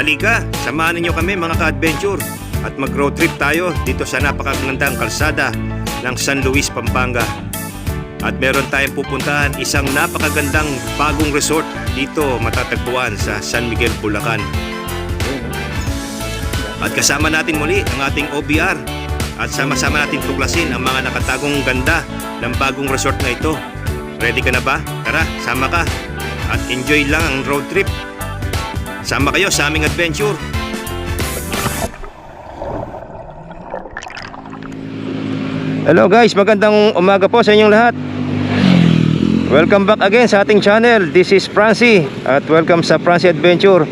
Halika, samahan ninyo kami mga ka-adventure at mag-road trip tayo dito sa napakagandang kalsada ng San Luis, Pampanga. At meron tayong pupuntahan isang napakagandang bagong resort dito matatagpuan sa San Miguel, Bulacan. At kasama natin muli ang ating OBR at sama-sama natin tuklasin ang mga nakatagong ganda ng bagong resort na ito. Ready ka na ba? Tara, sama ka at enjoy lang ang road trip. Sama kayo sa aming adventure. Hello guys, magandang umaga po sa inyong lahat. Welcome back again sa ating channel. This is Francie at welcome sa Francie Adventure.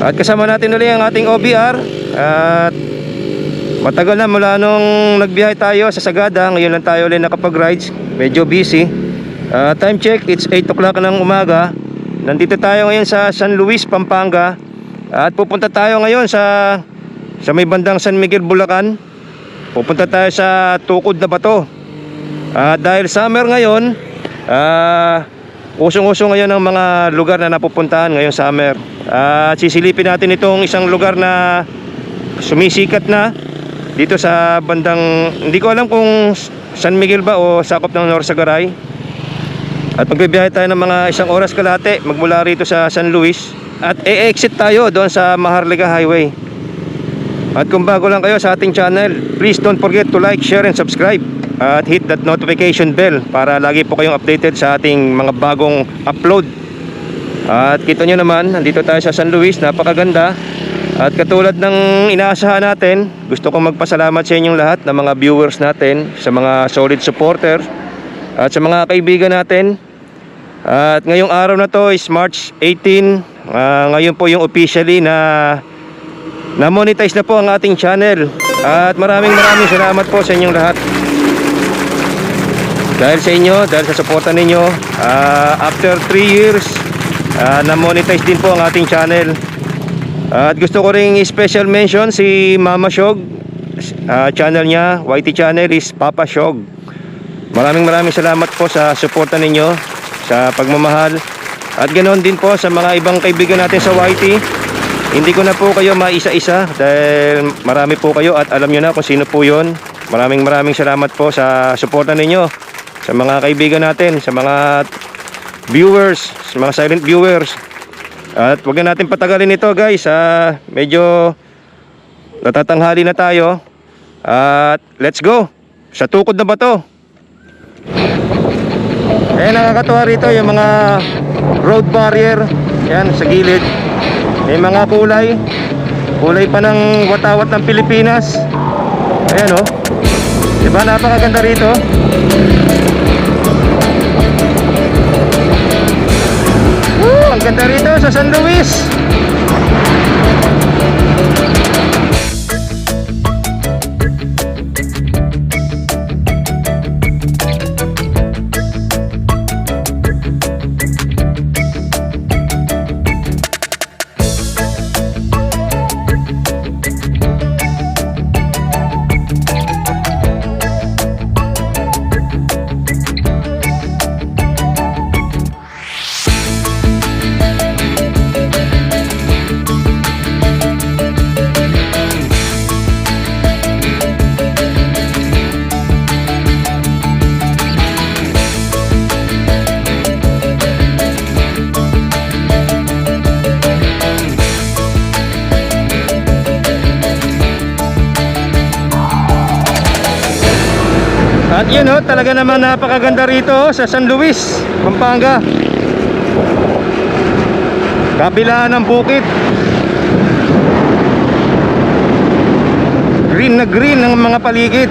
At kasama natin ulit ang ating OBR at matagal na mula nung nagbiyahe tayo sa Sagada. Ngayon lang tayo ulit nakapag-rides. Medyo busy. Ah, time check, it's 8 o'clock ng umaga. Nandito tayo ngayon sa San Luis, Pampanga. At pupunta tayo ngayon sa sa may bandang San Miguel, Bulacan. Pupunta tayo sa Tukod na Bato. Ah, dahil summer ngayon, ah usong-usong ngayon ang mga lugar na napupuntahan ngayong summer. At sisilipin natin itong isang lugar na sumisikat na dito sa bandang hindi ko alam kung San Miguel ba o sakop ng Norsagaray. At magbibiyahe tayo ng mga isang oras kalate magmula rito sa San Luis at e-exit tayo doon sa Maharlika Highway. At kung bago lang kayo sa ating channel, please don't forget to like, share, and subscribe. At hit that notification bell para lagi po kayong updated sa ating mga bagong upload. At kita nyo naman, nandito tayo sa San Luis, napakaganda. At katulad ng inaasahan natin, gusto kong magpasalamat sa inyong lahat ng mga viewers natin, sa mga solid supporters, at sa mga kaibigan natin. At ngayong araw na to is March 18. Ah, ngayon po yung officially na na-monetize na po ang ating channel. At maraming maraming salamat po sa inyong lahat. Dahil sa inyo, dahil sa suporta ninyo, ah, after 3 years, ah, na-monetize din po ang ating channel. At gusto ko ring special mention si Mama Shog. Ah, channel niya, YT channel is Papa Shog. Maraming maraming salamat po sa suporta ninyo, sa pagmamahal. At ganoon din po sa mga ibang kaibigan natin sa YT. Hindi ko na po kayo maisa-isa dahil marami po kayo at alam nyo na kung sino po yon. Maraming maraming salamat po sa suporta ninyo. Sa mga kaibigan natin, sa mga viewers, sa mga silent viewers. At wag na natin patagalin ito guys. Ah, medyo natatanghali na tayo. At let's go. Sa tukod na ba to? Eh nakakatuwa rito yung mga road barrier. Yan sa gilid. May mga kulay. Kulay pa ng watawat ng Pilipinas. Ayan oh. Diba napakaganda rito? Woo! Ang ganda rito sa San Luis. Oh, talaga naman napakaganda rito oh, sa San Luis, Pampanga. Kabilaan ng bukid. Green na green ng mga paligid.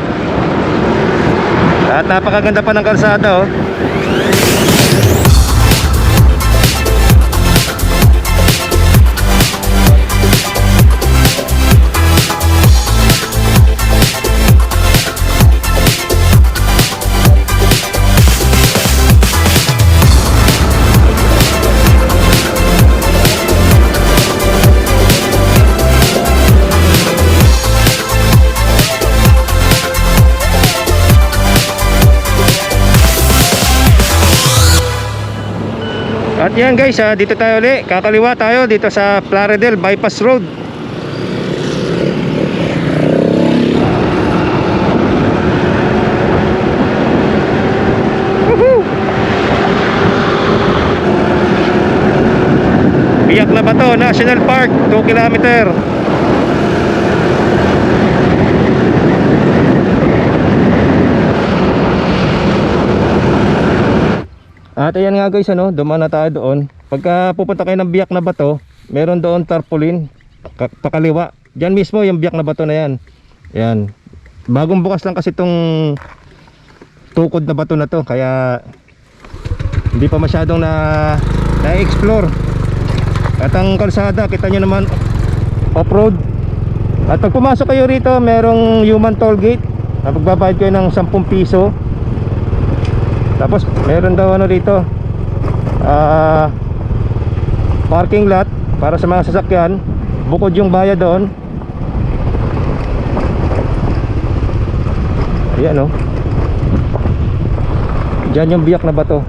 At napakaganda pa ng kalsada oh. At yan guys, ha, dito tayo ulit. Kakaliwa tayo dito sa Plaridel Bypass Road. Biak na ba to? National Park, 2 kilometer. At ayan nga guys ano, dumaan na tayo doon. Pagka pupunta kayo ng biyak na bato, meron doon tarpaulin ka- pakaliwa. Diyan mismo yung biyak na bato na yan. Yan. Bagong bukas lang kasi itong tukod na bato na to kaya hindi pa masyadong na na-explore. At ang kalsada, kita nyo naman off-road. At pag pumasok kayo rito, merong human toll gate. Pagbabayad kayo ng 10 piso. Tapos meron daw ano dito ah parking lot para sa mga sasakyan. Bukod yung bayad doon. Ayan o dyan yung biyak na bato.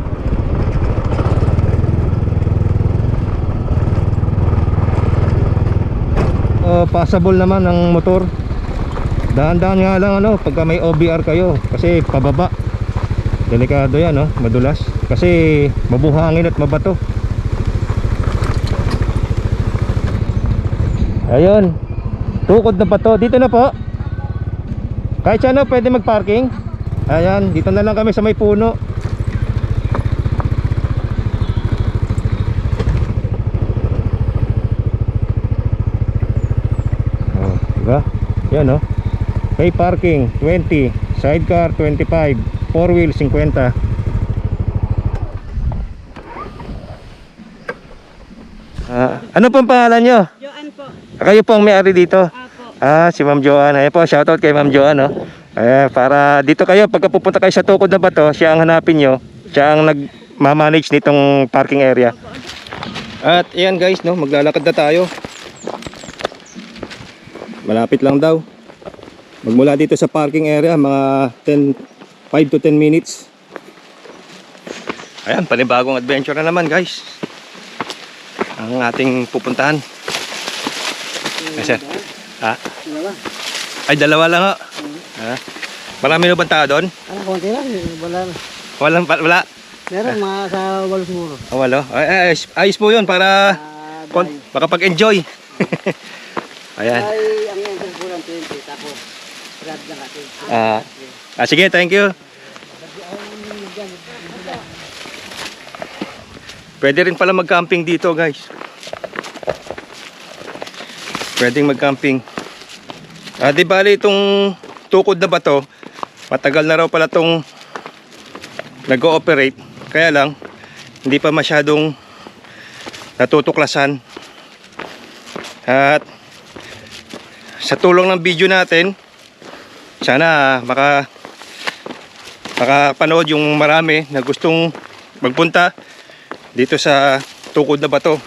Uh, passable naman ng motor. Dahan-dahan nga lang ano pagka may OBR kayo kasi pababa Delikado yan, no? Madulas. Kasi mabuhangin at mabato. Ayun. Tukod na bato. Dito na po. Kahit siya no, pwede mag-parking. Ayan, dito na lang kami sa may puno. Oh, diba? Yan, no? Pay parking 20, sidecar 25, four wheel 50. Ah, ano pong pangalan nyo? Joan po. Kayo po ang may-ari dito. Apo. Ah, si Ma'am Joanne. Ayan po, shoutout kay Ma'am Joanne. No? Ayan, para dito kayo, pagka pupunta kayo sa tukod na bato, siya ang hanapin nyo. Siya ang nag-manage nitong parking area. At ayan guys, no, maglalakad na tayo. Malapit lang daw. Magmula dito sa parking area, mga 10, 5 to 10 minutes. Ayan, panibagong adventure na naman guys. Ang ating pupuntahan. Kasi, ha? Ay, dalawa lang ho. Ha? Marami na bang tao doon? Ano, konti lang. Wala na. Walang, wala. Meron mga sa walos muro. Oh, wala. Ay, ay, ayos, ayos po yun para Ah, kon, makapag-enjoy. Ayan. Ay, ang entrance po lang 20. Tapos, grab lang kasi. Ah, ah, sige, thank you. Pwede rin pala mag-camping dito, guys. Pwedeng mag-camping. Ah, di bali itong tukod na bato, matagal na raw pala itong nag-ooperate. Kaya lang, hindi pa masyadong natutuklasan. At sa tulong ng video natin, sana maka makapanood yung marami na gustong magpunta dito sa tukod na bato.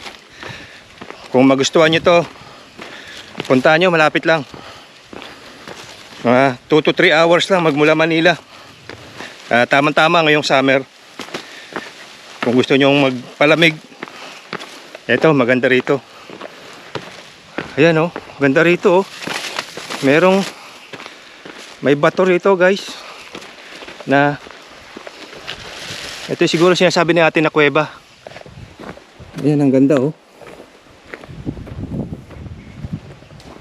Kung magustuhan nyo to, puntahan nyo, malapit lang. Mga 2 to 3 hours lang magmula Manila. Ah, Tama-tama ngayong summer. Kung gusto nyo magpalamig, eto maganda rito. Ayan oh, ganda rito oh. Merong may bato rito guys na ito siguro sinasabi ni ate na kuweba ayan ang ganda oh.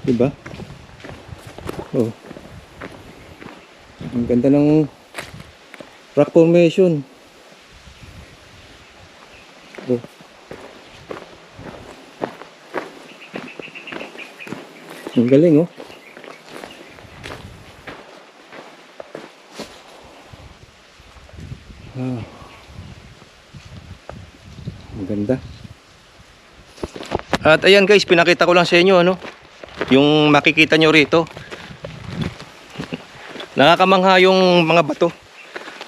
Diba? Oh. Ang ganda ng rock formation. Oh. Ang galing oh. Ah. Ang ganda. At ayan guys, pinakita ko lang sa inyo ano, yung makikita nyo rito. Nakakamangha yung mga bato.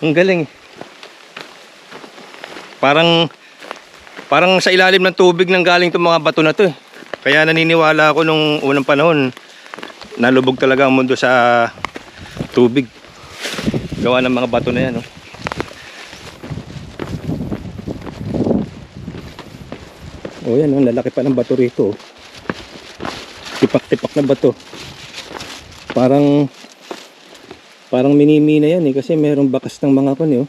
Ang galing. Parang parang sa ilalim ng tubig nang galing itong mga bato na to. eh. Kaya naniniwala ako nung unang panahon nalubog talaga ang mundo sa tubig. Gawa ng mga bato na yan. Oh. Oh yan, oh, lalaki pa ng bato rito. oh. Tipak-tipak na bato. Parang parang minimina yan eh kasi merong bakas ng mga kun eh. Oh.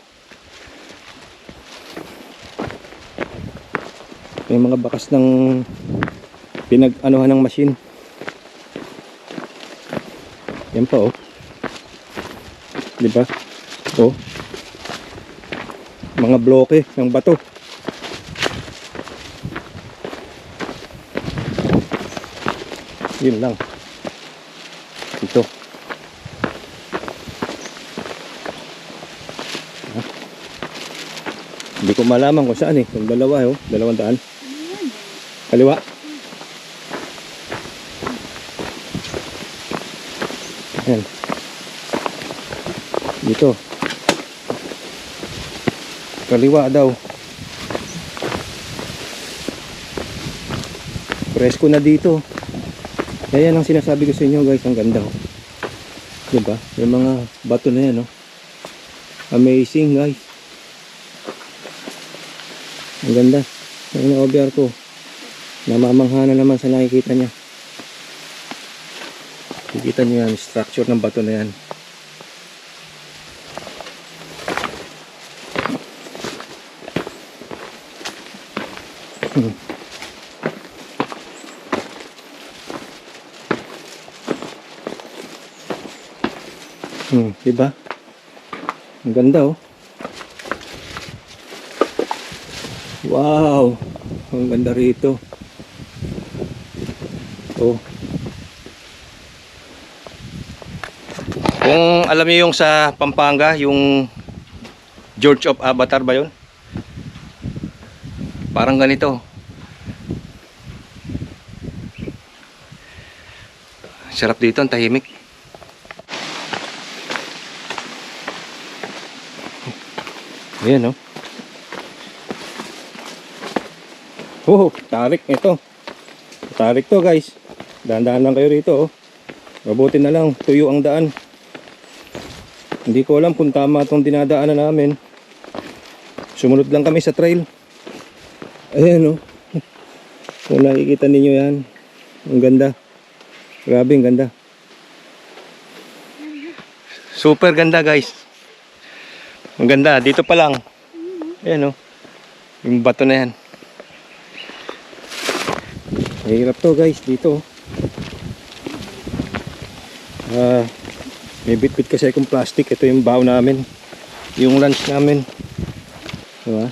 May mga bakas ng pinag-anuhan ng machine. Yan pa oh. Di ba? Oh. Mga bloke ng bato. Yun lang. Ito. Hindi ko malaman kung saan eh. Kung dalawa eh. Oh. Dalawang daan. Kaliwa. Ayan. Dito. Kaliwa daw. Presko na dito. Kaya yan ang sinasabi ko sa inyo guys, ang ganda oh. Diba? Yung mga bato na yan oh. Amazing guys. Ang ganda. Ang na-OBR ko. Namamangha na naman sa nakikita niya. Kikita niyo yan, structure ng bato na yan. Hmm. Hmm, diba? Ang ganda oh. Wow! Ang ganda rito. Oh. Kung alam niyo yung sa Pampanga, yung George of Avatar ba yun? Parang ganito. Sarap dito, ang tahimik. Ayan, no? Oh, tarik ito. Tarik to, guys. Dahan-dahan lang kayo rito, oh. Mabuti na lang, tuyo ang daan. Hindi ko alam kung tama itong dinadaanan namin. Sumunod lang kami sa trail. Ayan, oh. Kung nakikita ninyo yan. Ang ganda. Grabe, ang ganda. Super ganda, guys. Ang ganda, dito pa lang. Ayan oh. Yung bato na yan. Mahirap to guys, dito. Ah, may bitbit kasi akong plastic. Ito yung baw namin. Yung lunch namin. Diba?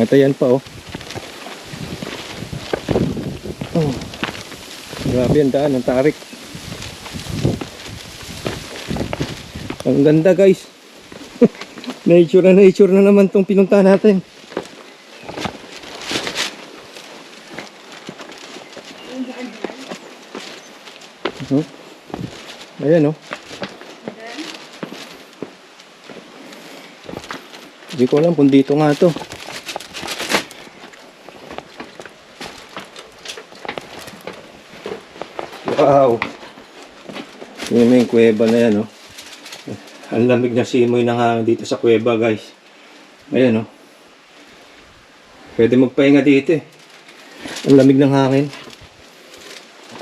Ito yan pa oh. Oh. Grabe ang daan, ang tarik. Ang ganda guys. nature na nature na naman tong pinunta natin. Oh. Ayan oh. Hindi ko alam kung dito nga to. Wow! Mo yung kuweba na yan oh. Ang lamig na simoy ng hangin dito sa kuweba guys. Ayan oh. Pwede magpahinga dito eh. Ang lamig ng hangin.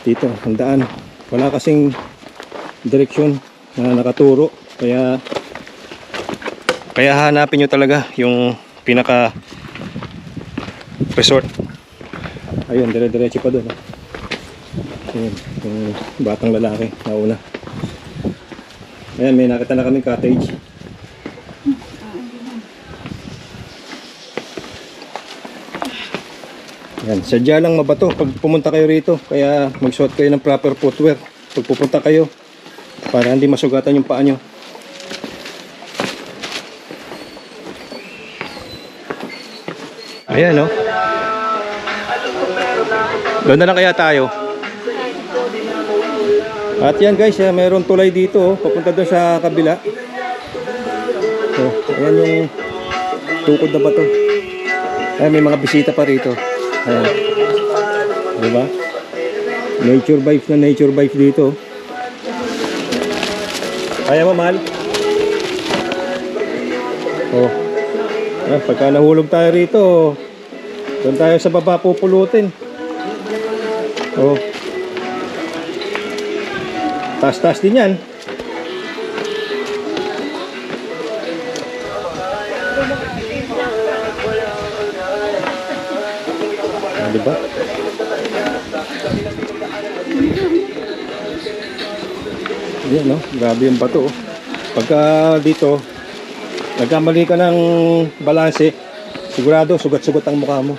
Dito, ang daan. Wala kasing direksyon na nakaturo. Kaya kaya hanapin nyo talaga yung pinaka resort. Ayun, dire-diretso pa doon. oh. Ayun, yung batang lalaki nauna. Ayan, may nakita na kami cottage. Yan, sadya lang mabato pag pumunta kayo rito. Kaya magsuot kayo ng proper footwear pag pupunta kayo para hindi masugatan yung paa nyo. Ayan, no? Doon na lang kaya tayo. At yan guys, eh, mayroon tulay dito, oh, papunta doon sa kabila. Oh, ayan yung tukod na bato. Ay, may mga bisita pa rito. Ayan. Diba? Nature vibes na nature vibes dito. Kaya mo, mahal? Oh. Ah, pagka nahulog tayo rito, doon tayo sa baba pupulutin. Oh. Taas-taas din yan. Ah, diba? Yan, no? Grabe yung bato. oh. Pagka dito, nagkamali ka ng balanse, sigurado, sugat-sugat ang mukha mo.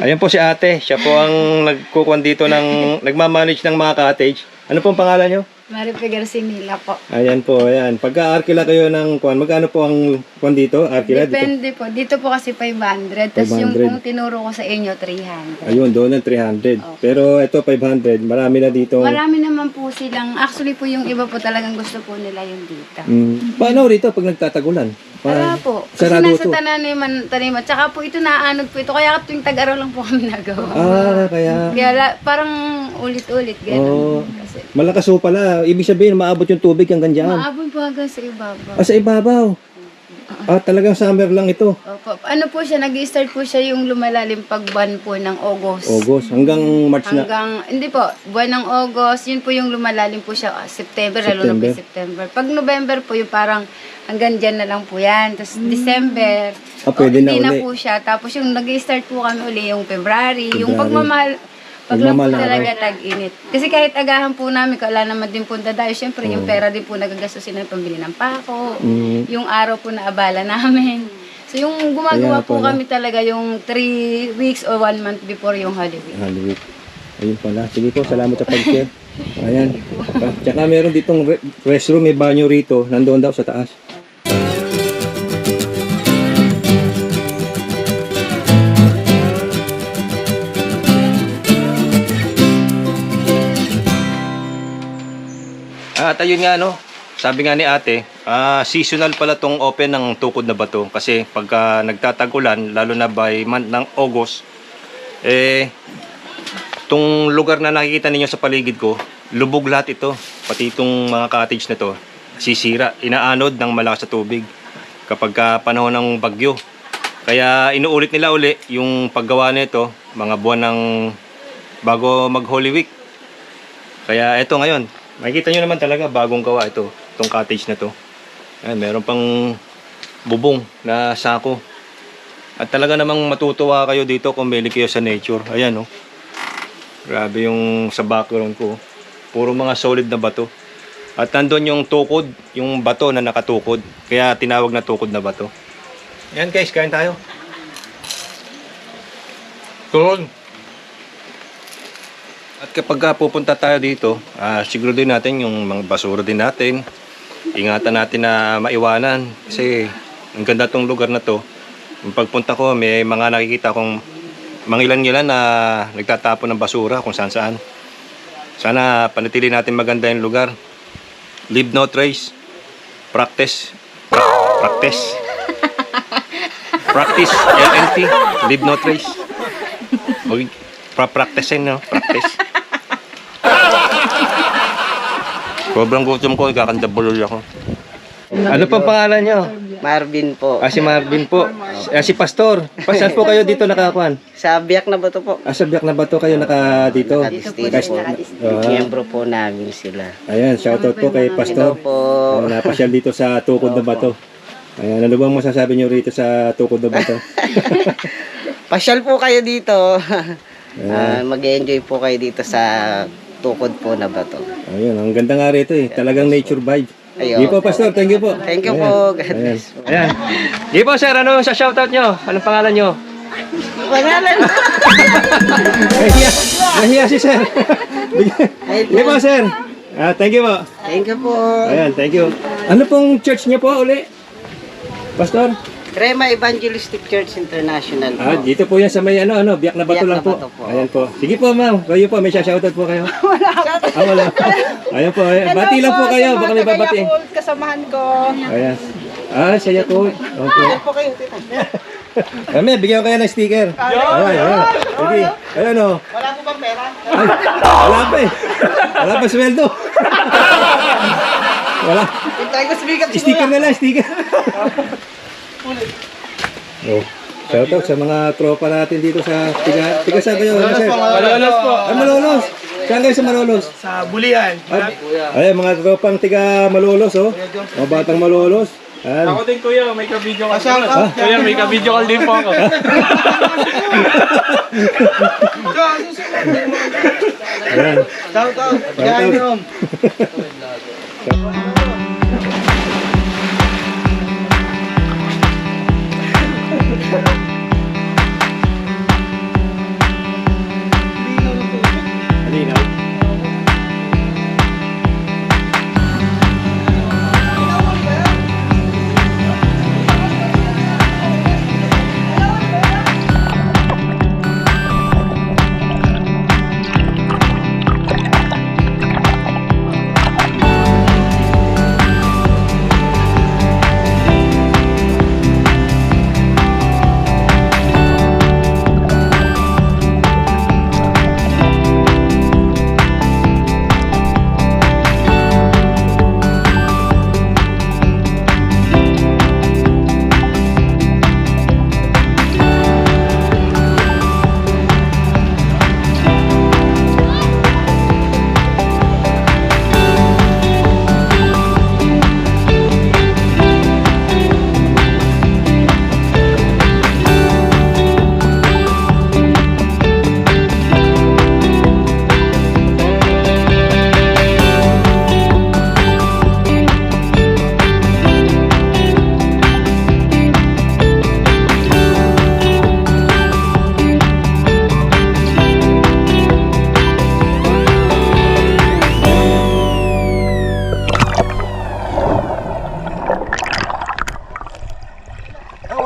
Ayan po si ate. Siya po ang nagkukuhan dito ng, nagmamanage ng mga cottage. Ano pong pangalan nyo? Maripe Garcinila po. Ayan po, ayan. Pagka arkila kayo ng kuhan, magkano po ang kuhan dito? Arkila dito? Depende po. Dito po kasi 500. Tapos yung 500. kung tinuro ko sa inyo, 300. Ayun, doon ang 300. Pero ito 500, marami na dito. Marami naman po silang, actually po yung iba po talagang gusto po nila yung dito. Mm. Paano rito pag nagtatagulan? Wala po. Kasi Sarado nasa to. taniman, taniman. Tsaka po ito naanod po ito. Kaya tuwing tag-araw lang po kami nagawa. Ah, kaya. Kaya la- parang ulit-ulit. Ganun. Oh, Kasi malakas po pala. Ibig sabihin, maabot yung tubig hanggang dyan. maabot po hanggang sa ibabaw. Ah, sa ibabaw. Ah, talagang summer lang ito. Opo. Ano po siya, nag-start po siya yung lumalalim pag buwan po ng August. August hanggang March na. Hanggang, hindi po, buwan ng August, yun po yung lumalalim po siya, ah, September, lalo na po September. Pag November po, yung parang hanggang dyan na lang po yan. Tapos December, Ah, pwede oh, na hindi na, uli. po siya. Tapos yung nag-start po kami uli yung February, yung February. pagmamahal, pag lang po na talaga tag-init. Kasi kahit agahan po namin, wala naman din po dadayo. Siyempre, yung pera din po nagagastusin ng pambili ng pako, Mm. yung araw po na abala namin. So yung gumagawa Kaya po pala. kami talaga yung 3 weeks or 1 month before yung Holy Week. Halloween. Ayun pala. Sige po, salamat sa pag-share. Ayan. Tsaka meron ditong re- restroom, may banyo rito. Nandoon daw sa taas. At ayun nga no, sabi nga ni ate, ah, seasonal pala tong open ng tukod na bato kasi pagka nagtatagulan, lalo na by month ng August, eh, itong lugar na nakikita ninyo sa paligid ko, lubog lahat ito. Pati itong mga cottage na to, sisira, inaanod ng malakas sa tubig kapag ka panahon ng bagyo. Kaya inuulit nila uli yung paggawa nito mga buwan ng bago mag Holy Week. Kaya eto ngayon, makikita nyo naman talaga bagong gawa ito, itong cottage na to. Ayan, meron pang bubong na sako. At talaga namang matutuwa kayo dito kung mahilig kayo sa nature. Ayan oh. Grabe yung sa background ko. Puro mga solid na bato. At nandun yung tukod, yung bato na nakatukod. Kaya tinawag na tukod na bato. Ayan guys, kain tayo. Turon. At kapag ka pupunta tayo dito, ah, siguro din natin yung mga basura din natin. Ingatan natin na maiwanan. Kasi ang ganda tong lugar na to. Yung pagpunta ko, may mga nakikita kong mangilan-ngilan na nagtatapon ng basura kung saan saan. Sana panatili natin maganda yung lugar. Leave no trace. Practice. Pra- practice. Practice. LNT. Leave no trace. Mag pra-practice no? Practice. Sobrang gutom ko, kakandabulol ako. Ano pang pangalan nyo? Marvin po. Ah, si Marvin po. Ah, si Pastor. Pa, saan po kayo dito nakakuan? Sa biyak na ba to po? Ah, sa biyak na ba to kayo naka dito? Nakadistino po. Ah, Miyembro po namin sila. ayan, shoutout po kay Pastor. Hello po. Oh, napasyal dito sa Tukod na Bato. Ayan, ano bang masasabi nyo rito sa Tukod na Bato? Pasyal po kayo dito. Ah, mag-enjoy po kayo dito sa tukod po na bato. Ayun, ang ganda nga rito eh. Talagang nature vibe. Ayun. Di po, Pastor. Thank you po. Thank you po. God Ayan. bless po. Ayan. Di po, sir. Ano sa shoutout nyo? Anong pangalan nyo? Pangalan. Nahiya, nahiya si sir. Di po, sir. Ah, thank you po. Thank you po. Ayan, thank you. Ano pong church niyo po uli? Pastor? Rema Evangelistic Church International po. Ah, dito po yan sa may ano, ano, biyak na bato Biyak lang na po. bato po. Ayan po. Sige po, ma'am. Kayo po, may shoutout po kayo. Wala. Ah, wala. Ayan po. Ayan. Bati lang po kayo. Baka may babati. kasamahan ko. Ayan. Ah, siya po. Opo. po kayo, tita. Kami, bigyan ko kayo ng sticker. Ayan, ayan. Sige. Ayan o. Wala po bang pera? Ay, wala pa eh. Wala pa sweldo. Wala. Tayo ko sumikat Sticker na lang, sticker. Oh. Shoutout sa mga tropa natin dito sa tiga, tiga saan kayo? Ano, sir? Malolos po. Ah, Malolos. Saan kayo sa Malolos? Sa Bulian. Ay, ay, mga tropang tiga Malolos, oh. Mga batang Malolos. Yan. Ako din kuya, may ka-video call. Kuya, may ka-video call din po ako. Yan. Shout out. Shout out.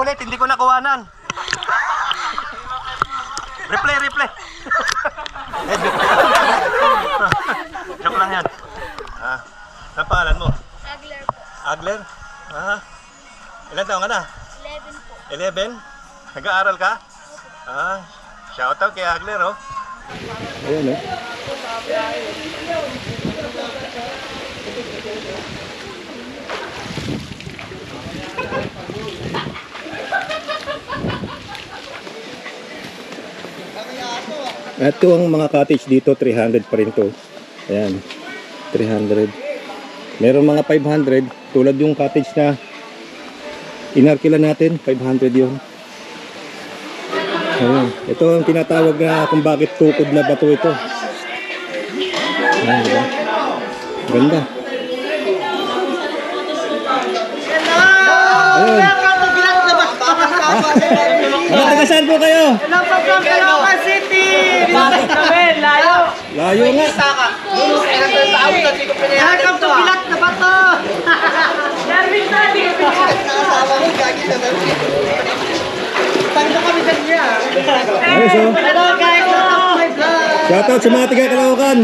Ulit, hindi ko nakuhanan. replay, replay. Eh, joke. joke lang yan. Ah, ang pangalan mo? Agler po. Agler? Ah, ilan taong ka na? 11 po. 11? Nag-aaral ka? Ah, shoutout kay Agler, oh. Ayun, oh. Ito ang mga cottage dito, 300 pa rin to. Ayan, 300. Meron mga 500, tulad yung cottage na inarkila natin, 500 yun. Ayan, ito ang tinatawag na kung bakit tukod na bato ito. Ayan, diba? Ganda. Ayun. Mga taga saan po kayo? Caloocan City! Layo! Layo nga. Welcome to Bilat na Bato! Darwin na, di ko Tanda kami sa niya. Ayos oh. Hello guys, welcome to my vlog! Shoutout sa mga taga Caloocan.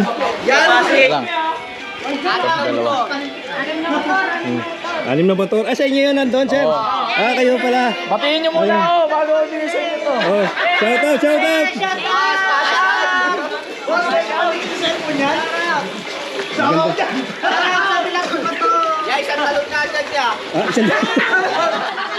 Anim na motor. Ah, sa inyo yun nandun, sir. Ah, kayo pala. Batiin niyo muna ako bago bilisan niyo to. Oh, shoutout, shoutout niyan? Sabaw niyan! Sabaw niyan! Sabaw niyan! Sabaw niyan! Sabaw niyan! Sabaw niyan! Sabaw niyan! Sabaw niyan!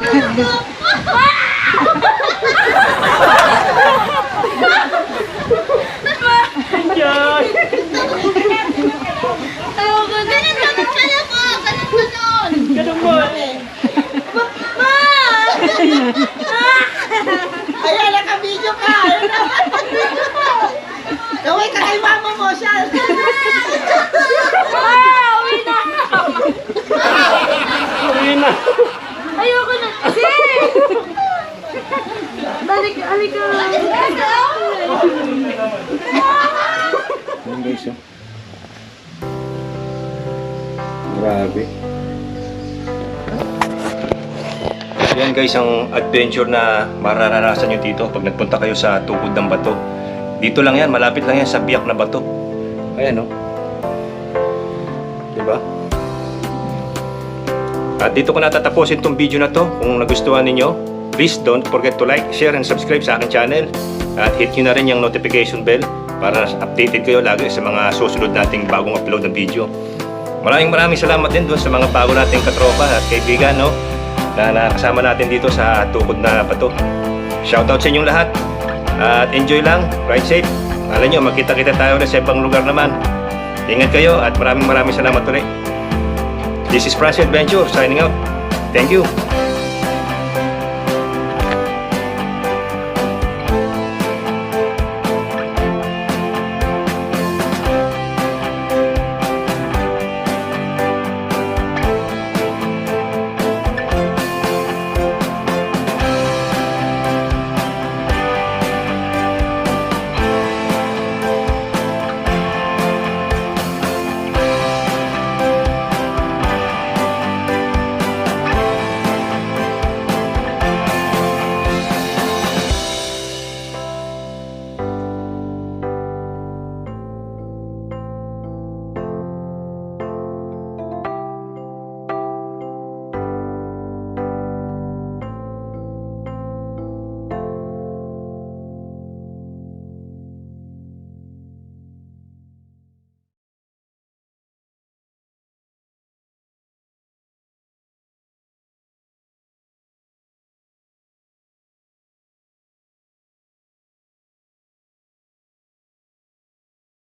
Ah, isang Ayoko, ganun, ganun pala po. Ganun, ganun. Ganun mo. Ma! Ayan, ka! Gawin ka kay mama mo siya! Ah, uwi na. Ayoko na. Kasi! Balik, halika. Ayan guys, oh. Grabe. Yan guys, ang adventure na mararanasan nyo dito pag nagpunta kayo sa tukod ng bato. Dito lang yan, malapit lang yan sa biyak na bato. Ayan, oh. Diba? At dito ko natatapusin tong video na to. Kung nagustuhan ninyo, please don't forget to like, share, and subscribe sa aking channel. At hit nyo na rin yung notification bell para updated kayo lagi sa mga susunod nating bagong upload ng video. Maraming maraming salamat din doon sa mga bago nating katropa at kaibigan no, na nakasama natin dito sa tukod na bato. Shoutout sa inyong lahat at enjoy lang, ride safe. Alam nyo, magkita-kita tayo ulit sa ibang lugar naman. Ingat kayo at maraming maraming salamat ulit. This is Francis Adventure signing out. Thank you.